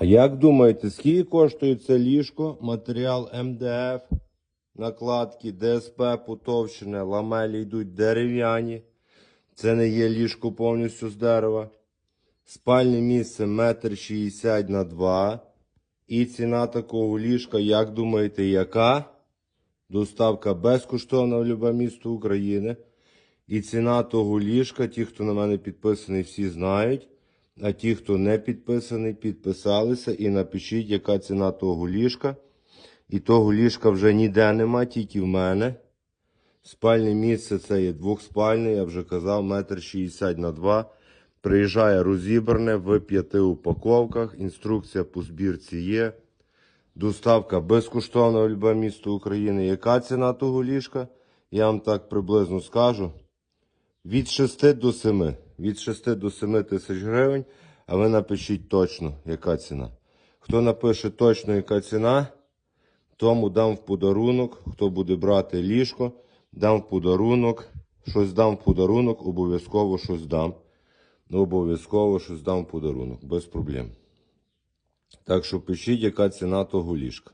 А як думаєте, скільки коштує це ліжко, матеріал МДФ, накладки, ДСП, потовщене, ламелі йдуть дерев'яні. Це не є ліжко повністю з дерева. Спальне місце метр шістдесят на 2. І ціна такого ліжка, як думаєте, яка? Доставка безкоштовна в любе місто України. І ціна того ліжка, ті, хто на мене підписаний, всі знають. А ті, хто не підписаний, підписалися і напишіть, яка ціна того ліжка. І того ліжка вже ніде нема, тільки в мене. Спальне місце це є двохспальне, я вже казав, метр шістдесят на 2. Приїжджає розібране в п'яти упаковках. Інструкція по збірці є. Доставка безкоштовна в любе місто України. Яка ціна того ліжка? Я вам так приблизно скажу. Від 6 до 7. Від 6 до 7 тисяч гривень. А ви напишіть точно, яка ціна. Хто напише точно, яка ціна, тому дам в подарунок. Хто буде брати ліжко, дам в подарунок. Щось дам в подарунок, обов'язково щось дам. Ну, обов'язково щось дам в подарунок, без проблем. Так що пишіть, яка ціна того ліжка.